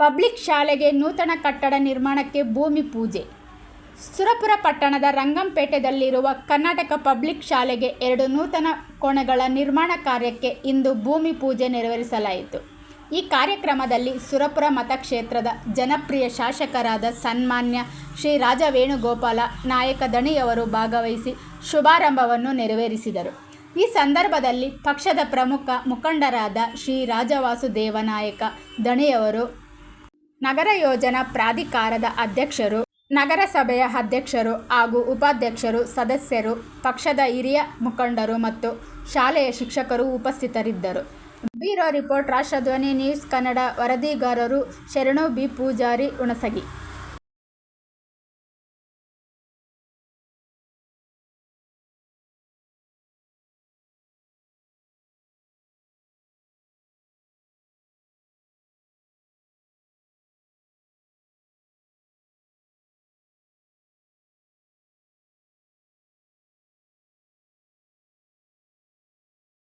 Public ಶಾಲೆಗೆ ನೂತನ ಕಟ್ಟಡ ನಿರ್ಮಾಣಕ್ಕೆ ಭೂಮಿ ಪೂಜೆ. ಸುರಪುರ ಪಟ್ಟಣದ ರಂಗಂಪೇಟೆದಲ್ಲಿರುವ ಕರ್ನಾಟಕ ಪಬ್ಲಿಕ್ ಶಾಲೆಗೆ ಎರಡು ನೂತನ ಕೋಣೆಗಳ ನಿರ್ಮಾಣ ಕಾರ್ಯಕ್ಕೆ ಇಂದು ಭೂಮಿ ಪೂಜೆ ನೆರವೇರಿಸಲಾಯಿತು. ಈ ಕಾರ್ಯಕ್ರಮದಲ್ಲಿ ಸುರಪುರ ಮತಕ್ಷೇತ್ರದ ಜನಪ್ರಿಯ ಶಾಸಕರಾದ ಸನ್ಮಾನ್ಯ ಶ್ರೀ ರಾಜ ವೇಣುಗೋಪಾಲ ನಾಯಕ ದಣಿಯವರು ಭಾಗವಹಿಸಿ ಶುಭಾರಂಭವನ್ನು ನೆರವೇರಿಸಿದರು. ಈ ಸಂದರ್ಭದಲ್ಲಿ ಪಕ್ಷದ ಪ್ರಮುಖ ಮುಖಂಡರಾದ ಶ್ರೀ ರಾಜವಾಸುದೇವನಾಯಕ ದಣಿಯವರು ನಗರ ಯೋಜನಾ ಪ್ರಾಧಿಕಾರದ ಅಧ್ಯಕ್ಷರು, ನಗರಸಭೆಯ ಅಧ್ಯಕ್ಷರು ಹಾಗೂ ಉಪಾಧ್ಯಕ್ಷರು, ಸದಸ್ಯರು, ಪಕ್ಷದ ಹಿರಿಯ ಮುಖಂಡರು ಮತ್ತು ಶಾಲೆಯ ಶಿಕ್ಷಕರು ಉಪಸ್ಥಿತರಿದ್ದರು. Bureau report, Rashtradhwani news Kannada ವರದಿಗಾರರು Sharanu B. Poojary Hunasagi.